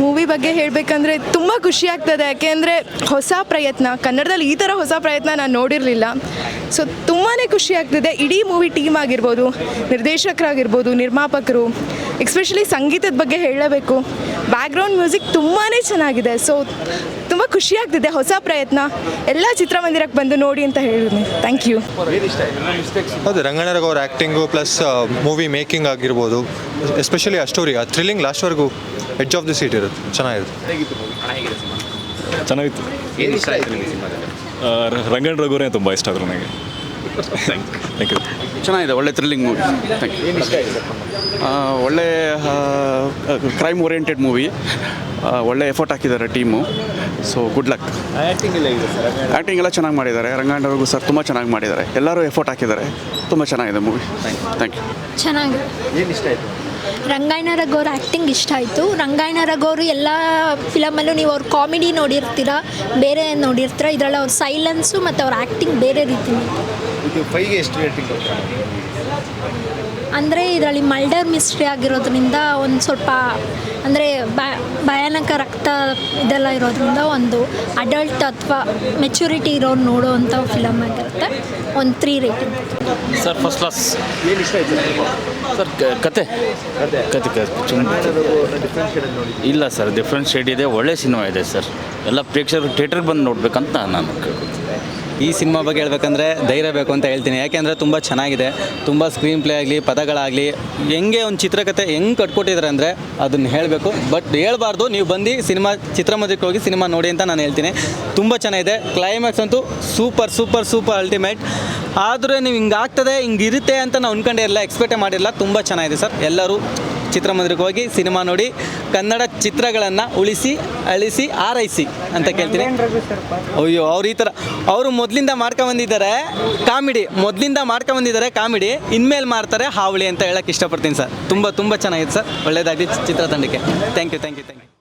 Movie ಬಗ್ಗೆ ಹೇಳಬೇಕಂದ್ರೆ ತುಂಬ ಖುಷಿ ಆಗ್ತದೆ. ಯಾಕೆಂದರೆ ಹೊಸ ಪ್ರಯತ್ನ, ಕನ್ನಡದಲ್ಲಿ ಈ ಥರ ಹೊಸ ಪ್ರಯತ್ನ ನಾನು ನೋಡಿರಲಿಲ್ಲ. ಸೊ ತುಂಬಾ ಖುಷಿ ಆಗ್ತದೆ. ಇಡೀ ಮೂವಿ ಟೀಮ್ ಆಗಿರ್ಬೋದು, ನಿರ್ದೇಶಕರಾಗಿರ್ಬೋದು, ನಿರ್ಮಾಪಕರು ಎಕ್ಸ್ಪೆಷಲಿ ಸಂಗೀತದ ಬಗ್ಗೆ ಹೇಳಬೇಕು. ಬ್ಯಾಕ್ಗ್ರೌಂಡ್ ಮ್ಯೂಸಿಕ್ ತುಂಬಾ ಚೆನ್ನಾಗಿದೆ. ಸೊ ತುಂಬ ಖುಷಿ ಆಗ್ತಿದೆ ಹೊಸ ಪ್ರಯತ್ನ. ಎಲ್ಲ ಚಿತ್ರಮಂದಿರಕ್ಕೆ ಬಂದು ನೋಡಿ ಅಂತ ಹೇಳಿದ್ನಿ. ಥ್ಯಾಂಕ್ ಯು ಹೌದು ರಂಗಣ್ಣ ಅವ್ರ ಆ್ಯಕ್ಟಿಂಗು ಪ್ಲಸ್ ಮೂವಿ ಮೇಕಿಂಗ್ ಆಗಿರ್ಬೋದು ಎಸ್ಪೆಷಲಿ ಆ ಸ್ಟೋರಿ ಆ ಥ್ರಿಲ್ಲಿಂಗ್ ಲಾಸ್ಟ್ವರೆಗೂ ಎಡ್ಜ್ ಆಫ್ ದಿ ಸೀಟ್ ಇರುತ್ತೆ. ಚೆನ್ನಾಗಿರುತ್ತೆ. ಚೆನ್ನಾಗಿತ್ತು. ಏನು ಇಷ್ಟ ಆಯ್ತು ನಿಮಗೆ ಸಿನಿಮಾದಲ್ಲಿ? ರಂಗಣ್ಣ ರಘುವರೇ ತುಂಬ ಇಷ್ಟ ಆದರು ನನಗೆ. ಥ್ಯಾಂಕ್ ಯು ಚೆನ್ನಾಗಿದೆ ಒಳ್ಳೆ ಥ್ರಿಲ್ಲಿಂಗ್ ಮೂವಿ ಥ್ಯಾಂಕ್ ಯು ಒಳ್ಳೆ ಕ್ರೈಮ್ ಓರಿಯೆಂಟೆಡ್ ಮೂವಿ. ಒಳ್ಳೆ ಎಫರ್ಟ್ ಹಾಕಿದ್ದಾರೆ team. So good luck acting ಎಲ್ಲ ಚೆನ್ನಾಗಿ ಮಾಡಿದ್ದಾರೆ. ರಂಗಾಂಡವ್ರಿಗೂ ಸರ್ ತುಂಬ ಚೆನ್ನಾಗಿ ಮಾಡಿದ್ದಾರೆ. ಎಲ್ಲರೂ ಎಫರ್ಟ್ ಹಾಕಿದ್ದಾರೆ. ತುಂಬ ಚೆನ್ನಾಗಿದೆ ಮೂವಿ. ಥ್ಯಾಂಕ್ ಯು ಚೆನ್ನಾಗಿದೆ ಏನು ಇಷ್ಟ ರಂಗಾಯಣ ರಘೋರ್ ಆ್ಯಕ್ಟಿಂಗ್ ಇಷ್ಟ ಆಯಿತು. ರಂಗಾಯಣ ರಘೋರು ಎಲ್ಲ ಫಿಲಮಲ್ಲೂ ನೀವು ಅವ್ರ ಕಾಮಿಡಿ ನೋಡಿರ್ತೀರಾ, ಬೇರೆ ನೋಡಿರ್ತೀರ, ಇದರಲ್ಲಿ ಅವ್ರ ಸೈಲೆನ್ಸು ಮತ್ತು ಅವ್ರ ಆ್ಯಕ್ಟಿಂಗ್ ಬೇರೆ ರೀತಿ. ಇದು ಫೈಗೆ ಎಷ್ಟು ರೇಟಿಂಗ್ ಅಂದರೆ ಇದರಲ್ಲಿ ಮಲ್ಡರ್ ಮಿಸ್ಟ್ರಿ ಆಗಿರೋದ್ರಿಂದ ಒಂದು ಸ್ವಲ್ಪ ಅಂದರೆ ಭಯಾನಕ ರಕ್ತ ಇದೆಲ್ಲ ಇರೋದ್ರಿಂದ ಒಂದು ಅಡಲ್ಟ್ ಅಥವಾ ಮೆಚುರಿಟಿ ಇರೋರು ನೋಡೋವಂಥ ಫಿಲಮ್ ಆಗಿರುತ್ತೆ. ಒಂದು three rating sir first class ಏನು ಇಷ್ಟ ಆಯ್ತು ಸರ್ ಕ- ಕತೆ. ಕತೆ. ಇಲ್ಲ ಸರ್ ಡಿಫ್ರೆಂಟ್ ಶೇಡ್ ಇದೆ ಒಳ್ಳೆ ಸಿನಿಮಾ ಇದೆ ಸರ್. ಎಲ್ಲ ಪ್ರೇಕ್ಷಕರು ಥಿಯೇಟರ್ಗೆ ಬಂದು ನೋಡಬೇಕಂತ ನಾನು ಕೇಳ್ಕೊತೀನಿ ಈ ಸಿನಿಮಾ ಬಗ್ಗೆ ಹೇಳ್ಬೇಕಂದ್ರೆ ಧೈರ್ಯ ಬೇಕು ಅಂತ ಹೇಳ್ತೀನಿ. ಯಾಕೆಂದರೆ ತುಂಬ ಚೆನ್ನಾಗಿದೆ. ತುಂಬ ಸ್ಕ್ರೀನ್ ಪ್ಲೇ ಆಗಲಿ, ಪದಗಳಾಗಲಿ, ಹೆಂಗೆ ಒಂದು ಚಿತ್ರಕಥೆ ಹೆಂಗೆ ಕಟ್ಕೊಟ್ಟಿದ್ದಾರೆ ಅಂದರೆ ಅದನ್ನು ಹೇಳಬೇಕು. ಬಟ್ ಹೇಳ್ಬಾರ್ದು, ನೀವು ಬಂದು ಸಿನಿಮಾ, ಚಿತ್ರಮಂದಿರಕ್ಕೆ ಹೋಗಿ ಸಿನಿಮಾ ನೋಡಿ ಅಂತ ನಾನು ಹೇಳ್ತೀನಿ. ತುಂಬ ಚೆನ್ನಾಗಿದೆ. ಕ್ಲೈಮ್ಯಾಕ್ಸ್ ಅಂತೂ ಸೂಪರ್ ಸೂಪರ್ ಸೂಪರ್ ಅಲ್ಟಿಮೇಟ್ ಆದರೆ ನೀವು ಹಿಂಗೆ ಆಗ್ತದೆ ಹಿಂಗೆ ಇರುತ್ತೆ ಅಂತ ನಾವು ಅನ್ಕೊಂಡೇ ಇಲ್ಲ ಎಕ್ಸ್ಪೆಕ್ಟೇ ಮಾಡಿರಲ್ಲ. ತುಂಬ ಚೆನ್ನಾಗಿದೆ ಸರ್. ಎಲ್ಲರೂ ಚಿತ್ರಮಂದಿರಕ್ಕೆ ಹೋಗಿ ಸಿನಿಮಾ ನೋಡಿ ಕನ್ನಡ ಚಿತ್ರಗಳನ್ನು ಉಳಿಸಿ ಅಳಿಸಿ ಆರೈಸಿ ಅಂತ ಕೇಳ್ತೀನಿ. ಅಯ್ಯೋ ಅವ್ರು ಈ ಥರ ಅವರು ಮೊದಲಿಂದ ಮಾಡ್ಕೊಂಬಂದಿದ್ದಾರೆ ಕಾಮಿಡಿ ಮೊದಲಿಂದ ಮಾಡ್ಕೊಂಬಂದಿದ್ದಾರೆ ಕಾಮಿಡಿ ಇನ್ಮೇಲೆ ಮಾಡ್ತಾರೆ ಹಾವಳಿ ಅಂತ ಹೇಳಕ್ಕೆ ಇಷ್ಟಪಡ್ತೀನಿ ಸರ್. ತುಂಬ ತುಂಬ ಚೆನ್ನಾಗಿದೆ ಸರ್. ಒಳ್ಳೆಯದಾಗಲಿ ಚಿತ್ರತಂಡಕ್ಕೆ thank you thank you thank you